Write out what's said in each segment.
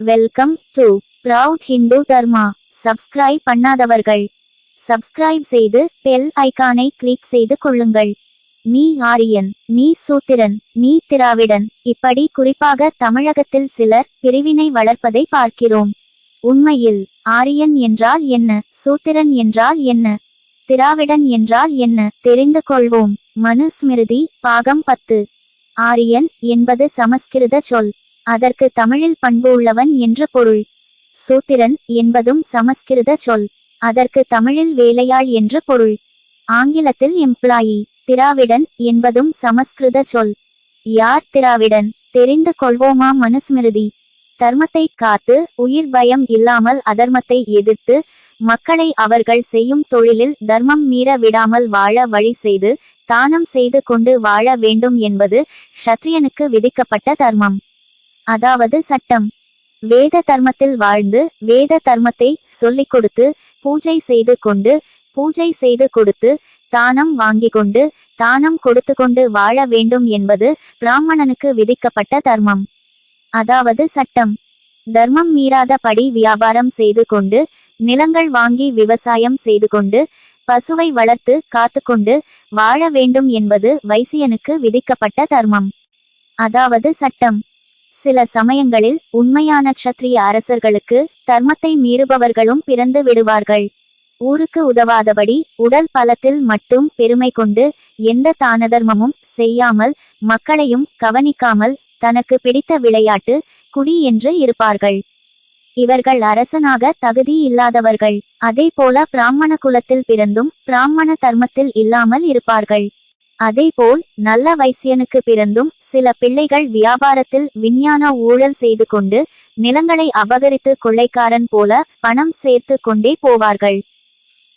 Welcome to proud Hindu Dharma subscribe பண்ணாதவர்கள். Subscribe செய்து bell ஐகானை click செய்து கொள்ளுங்கள். நீ ஆரியன் நீ சூத்திரன் நீ திராவிடன். இப்படி குறிப்பாக தமிழகத்தில் சிலர் பிரிவினை வளர்ப்பதை பார்க்கிறோம். உண்மையில் ஆரியன் என்றால் என்ன சூத்திரன் என்றால் என்ன திராவிடன் என்றால் என்ன தெரிந்து கொள்வோம். மனுஸ்மிருதி பாகம் பத்து. ஆரியன் என்பது சமஸ்கிருத சொல். அதற்கு தமிழில் பண்பு உள்ளவன் என்று பொருள். சூத்திரன் என்பதும் சமஸ்கிருத சொல். அதற்கு தமிழில் வேலையாள் என்று பொருள். ஆங்கிலத்தில் எம்ப்ளாயி திராவிடன் என்பதும் சமஸ்கிருத சொல். யார் திராவிடன்? தெரிந்து கொள்வோமா மனுஸ்மிருதி? தர்மத்தை காத்து உயிர் பயம் இல்லாமல் அதர்மத்தை எதிர்த்து மக்களை அவர்கள் செய்யும் தொழிலில் தர்மம் மீற விடாமல் வாழ வழி செய்து தானம் செய்து கொண்டு வாழ வேண்டும் என்பது ஷத்ரியனுக்கு விதிக்கப்பட்ட தர்மம். அதாவது சட்டம். வேத தர்மத்தில் வாழ்ந்து வேத தர்மத்தை சொல்லிக் கொடுத்து பூஜை செய்து கொண்டு பூஜை செய்து கொடுத்து தானம் வாங்கி கொண்டு தானம் கொடுத்து கொண்டு வாழ வேண்டும் என்பது பிராமணனுக்கு விதிக்கப்பட்ட தர்மம். அதாவது சட்டம். தர்மம் மீறாத படி வியாபாரம் செய்து கொண்டு நிலங்கள் வாங்கி விவசாயம் செய்து கொண்டு பசுவை வளர்த்து காத்துக்கொண்டு வாழ வேண்டும் என்பது வைசியனுக்கு விதிக்கப்பட்ட தர்மம். அதாவது சட்டம். சில சமயங்களில் உண்மையான க்ஷத்ரிய அரசர்களுக்கு தர்மத்தை மீறுபவர்களும் பிறந்து விடுவார்கள். ஊருக்கு உதவாதபடி உடல் பலத்தில் மட்டும் பெருமை கொண்டு எந்த தானதர்மமும் செய்யாமல் மக்களையும் கவனிக்காமல் தனக்கு பிடித்த விளையாட்டு குடி என்று இருப்பார்கள். இவர்கள் அரசனாக தகுதி இல்லாதவர்கள். அதே போல பிராமண குலத்தில் பிறந்தும் பிராமண தர்மத்தில் இல்லாமல் இருப்பார்கள். அதேபோல் நல்ல வைசியனுக்கு பிறந்தும் சில பிள்ளைகள் வியாபாரத்தில் விஞ்ஞான ஊழல் செய்து கொண்டு நிலங்களை அபகரித்து கொள்ளைக்காரன் போல பணம் சேர்த்து கொண்டே போவார்கள்.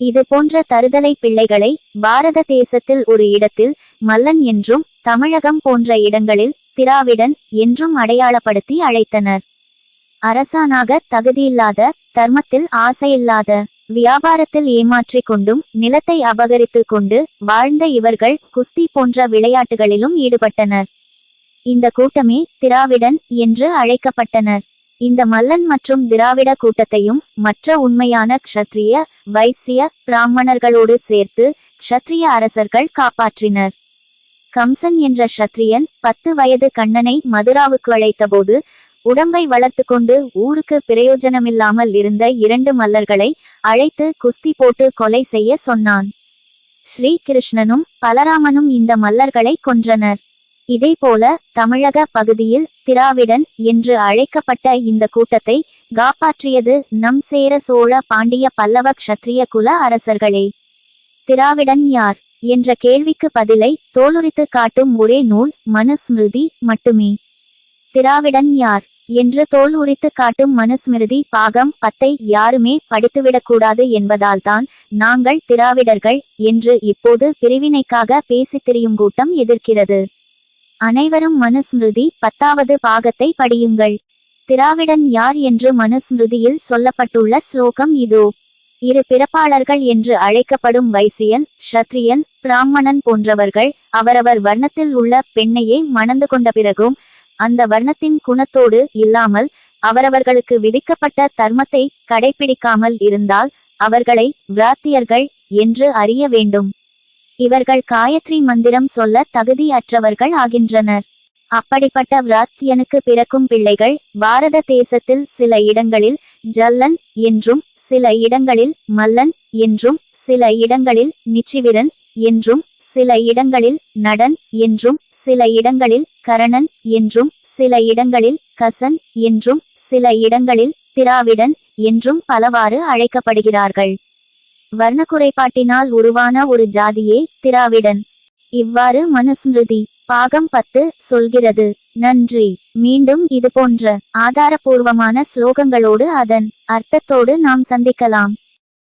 இது போன்ற தருதலை பிள்ளைகளை பாரத தேசத்தில் ஒரு இடத்தில் மல்லன் என்றும் தமிழகம் போன்ற இடங்களில் திராவிடன் என்றும் அடையாளப்படுத்தி அழைத்தனர். அரசானாக தகுதியில்லாத தர்மத்தில் ஆசையில்லாத வியாபாரத்தில் ஏமாற்றிக் கொண்டும் நிலத்தை அபகரித்து கொண்டு வாழ்ந்த இவர்கள் குஸ்தி போன்ற விளையாட்டுகளிலும் ஈடுபட்டனர். இந்த கூட்டமே திராவிடன் என்று அழைக்கப்பட்டனர். இந்த மல்லன் மற்றும் திராவிட கூட்டத்தையும் மற்ற உண்மையான க்ஷத்ரிய வைசிய பிராமணர்களோடு சேர்த்து க்ஷத்ரிய அரசர்கள் காப்பாற்றினர். கம்சன் என்ற க்ஷத்ரியன் பத்து வயது கண்ணனை மதுராவுக்கு அழைத்தபோது உடம்பை வளர்த்து கொண்டு ஊருக்கு பிரயோஜனமில்லாமல் இருந்த இரண்டு மல்லர்களை அழைத்து குஸ்தி போட்டு கொலை செய்ய சொன்னான். ஸ்ரீகிருஷ்ணனும் பலராமனும் இந்த மல்லர்களை கொன்றனர். இதேபோல தமிழக பகுதியில் திராவிடன் என்று அழைக்கப்பட்ட இந்த கூட்டத்தை காப்பாற்றியது நம் சேர சோழ பாண்டிய பல்லவ க்ஷத்ரிய குல அரசர்களே. திராவிடன் யார்? என்ற கேள்விக்கு பதிலை தோலுரித்து காட்டும் ஒரே நூல் மனுஸ்மிருதி மட்டுமே. திராவிடன் யார்? என்று தோல் உரித்து காட்டும் மனுஸ்மிருதி பாகம் பத்தை யாருமே படித்துவிடக்கூடாது என்பதால்தான் நாங்கள் திராவிடர்கள் என்று இப்போது பிரிவினைக்காக பேசித் திரியும் கூட்டம் எதிர்க்கிறது. அனைவரும் மனுஸ்மிருதி பத்தாவது பாகத்தை படியுங்கள். திராவிடன் யார் என்று மனுஸ்மிருதியில் சொல்லப்பட்டுள்ள ஸ்லோகம் இதோ. இரு பிறப்பாளர்கள் என்று அழைக்கப்படும் வைசியன் ஷத்ரியன் பிராமணன் போன்றவர்கள் அவரவர் வர்ணத்தில் உள்ள பெண்ணையே மணந்து கொண்ட பிறகும் அந்த வர்ணத்தின் குணத்தோடு இல்லாமல் அவரவர்களுக்கு விதிக்கப்பட்ட தர்மத்தை கடைபிடிக்காமல் இருந்தால் அவர்களை விராத்தியர்கள் என்று அறிய வேண்டும். இவர்கள் காயத்ரி மந்திரம் சொல்ல தகுதியற்றவர்கள் ஆகின்றனர். அப்படிப்பட்ட விராத்தியனுக்கு பிறக்கும் பிள்ளைகள் பாரத தேசத்தில் சில இடங்களில் ஜல்லன் என்றும் சில இடங்களில் மல்லன் என்றும் சில இடங்களில் நிச்சிவிரன் என்றும் சில இடங்களில் நடன் என்றும் சில இடங்களில் கரணன் என்றும் சில இடங்களில் கசன் என்றும் சில இடங்களில் திராவிடன் என்றும் பலவாறு அழைக்கப்படுகிறார்கள். வர்ண குறைபாட்டினால் உருவான ஒரு ஜாதியே திராவிடன். இவ்வாறு மனுஸ்மிருதி பாகம் பத்து சொல்கிறது. நன்றி. மீண்டும் இது போன்ற ஆதாரபூர்வமான ஸ்லோகங்களோடு அதன் அர்த்தத்தோடு நாம் சந்திக்கலாம்.